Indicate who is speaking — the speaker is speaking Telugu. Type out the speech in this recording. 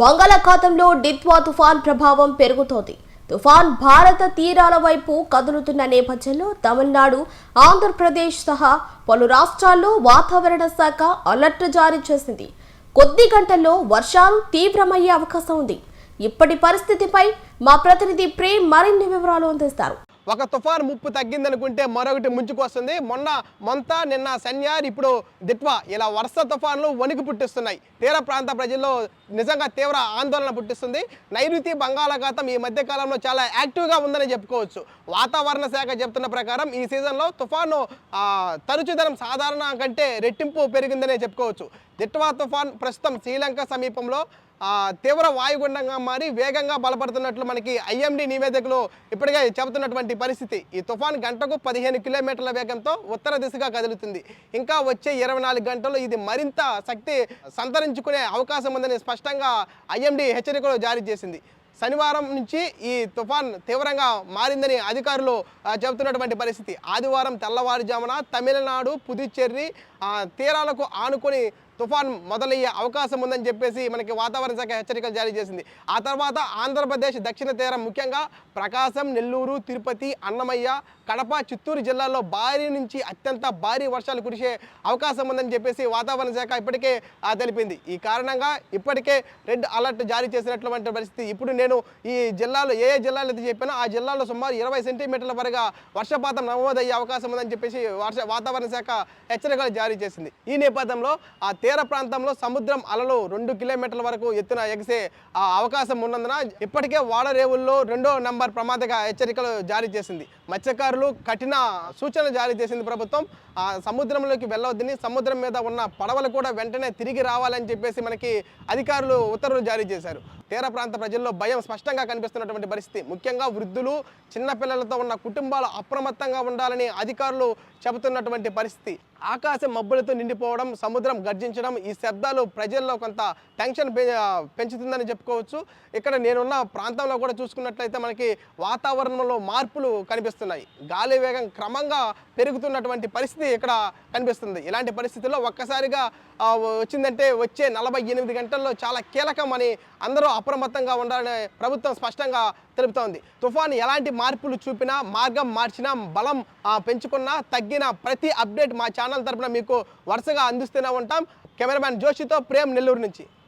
Speaker 1: బంగాళాఖాతంలో డిత్వా తుఫాన్ ప్రభావం పెరుగుతోంది. తుఫాన్ భారత తీరాల వైపు కదులుతున్న నేపథ్యంలో తమిళనాడు ఆంధ్రప్రదేశ్ సహా పలు రాష్ట్రాల్లో వాతావరణ శాఖ అలర్ట్ జారీ చేసింది. కొద్ది గంటల్లో వర్షాలు తీవ్రమయ్యే అవకాశం ఉంది. ఇప్పటి పరిస్థితిపై మా ప్రతినిధి ప్రేమ్ మరిన్ని వివరాలు అందిస్తారు.
Speaker 2: ఒక తుఫాన్ ముప్పు తగ్గిందనుకుంటే మరొకటి ముంచుకొస్తుంది. మొన్న మొంత నిన్న సన్యార్ ఇప్పుడు దిట్వా ఇలా వరుస తుఫాన్లు వణుకు పుట్టిస్తున్నాయి. తీర ప్రాంత ప్రజల్లో నిజంగా తీవ్ర ఆందోళన పుట్టిస్తుంది. నైరుతి బంగాళాఖాతం ఈ మధ్య కాలంలో చాలా యాక్టివ్గా ఉందని చెప్పుకోవచ్చు. వాతావరణ శాఖ చెప్తున్న ప్రకారం ఈ సీజన్లో తుఫాను తరచుదనం సాధారణ కంటే రెట్టింపు పెరిగిందనే చెప్పుకోవచ్చు. దిట్వా తుఫాన్ ప్రస్తుతం శ్రీలంక సమీపంలో తీవ్ర వాయుగుండంగా మారి వేగంగా బలపడుతున్నట్లు మనకి ఐఎండి నివేదికలు ఇప్పటికే చెబుతున్నటువంటి పరిస్థితి. ఈ తుఫాన్ గంటకు పదిహేను కిలోమీటర్ల వేగంతో ఉత్తర దిశగా కదులుతుంది. ఇంకా వచ్చే ఇరవై నాలుగు గంటలు ఇది మరింత శక్తి సంతరించుకునే అవకాశం ఉందని స్పష్టంగా ఐఎండి హెచ్చరికలు జారీ చేసింది. శనివారం నుంచి ఈ తుఫాన్ తీవ్రంగా మారిందని అధికారులు చెబుతున్నటువంటి పరిస్థితి. ఆదివారం తెల్లవారుజామున తమిళనాడు పుదుచ్చేరి తీరాలకు ఆనుకొని తుఫాన్ మొదలయ్యే అవకాశం ఉందని చెప్పేసి మనకి వాతావరణ శాఖ హెచ్చరికలు జారీ చేసింది. ఆ తర్వాత ఆంధ్రప్రదేశ్ దక్షిణ తీరం ముఖ్యంగా ప్రకాశం నెల్లూరు తిరుపతి అన్నమయ్య కడప చిత్తూరు జిల్లాల్లో భారీ నుంచి అత్యంత భారీ వర్షాలు కురిసే అవకాశం ఉందని చెప్పేసి వాతావరణ శాఖ ఇప్పటికే తెలిపింది. ఈ కారణంగా ఇప్పటికే రెడ్ అలర్ట్ జారీ చేసినటువంటి పరిస్థితి. ఇప్పుడు నేను ఈ జిల్లాలో ఏ ఏ జిల్లాలు అయితే చెప్పానో ఆ జిల్లాలో సుమారు ఇరవై సెంటీమీటర్ల వరకు వర్షపాతం నమోదయ్యే అవకాశం ఉందని చెప్పేసి వర్ష వాతావరణ శాఖ హెచ్చరికలు జారీ చేసింది. ఈ నేపథ్యంలో ఆ తీర ప్రాంతంలో సముద్రం అలలు రెండు కిలోమీటర్ల వరకు ఎత్తున ఎగిసే ఆ అవకాశం ఉన్నందున ఇప్పటికే వాడరేవుల్లో రెండో నంబర్ ప్రమాదక హెచ్చరికలు జారీ చేసింది. మత్స్యకారులు కఠిన సూచనలు జారీ చేసింది ప్రభుత్వం. ఆ సముద్రంలోకి వెళ్ళవద్దని సముద్రం మీద ఉన్న పడవలు కూడా వెంటనే తిరిగి రావాలని చెప్పేసి మనకి అధికారులు ఉత్తర్వులు జారీ చేశారు. తీర ప్రాంత ప్రజల్లో భయం స్పష్టంగా కనిపిస్తున్నటువంటి పరిస్థితి. ముఖ్యంగా వృద్ధులు చిన్నపిల్లలతో ఉన్న కుటుంబాలు అప్రమత్తంగా ఉండాలని అధికారులు చెబుతున్నటువంటి పరిస్థితి. ఆకాశం మబ్బులతో నిండిపోవడం సముద్రం గర్జించడం ఈ శబ్దాలు ప్రజల్లో కొంత టెన్షన్ పె- పెంచుతుందని చెప్పుకోవచ్చు. ఇక్కడ నేనున్న ప్రాంతంలో కూడా చూసుకున్నట్లయితే మనకి వాతావరణంలో మార్పులు కనిపిస్తున్నాయి. గాలి వేగం క్రమంగా పెరుగుతున్నటువంటి పరిస్థితి ఇక్కడ కనిపిస్తుంది. ఇలాంటి పరిస్థితుల్లో ఒక్కసారిగా వచ్చిందంటే వచ్చే నలభై ఎనిమిది గంటల్లో చాలా కీలకం అని అందరూ అప్రమత్తంగా ఉండాలని ప్రభుత్వం స్పష్టంగా తెలుపుతోంది. తుఫాన్ ఎలాంటి మార్పులు చూపినా మార్గం మార్చినా బలం పెంచుకున్నా తగ్గిన ప్రతి అప్డేట్ మా ఛానల్ తరపున మీకు వరుసగా అందిస్తూనే ఉంటాం. కెమెరామ్యాన్ జోషితో ప్రేమ్ నెల్లూరు నుంచి.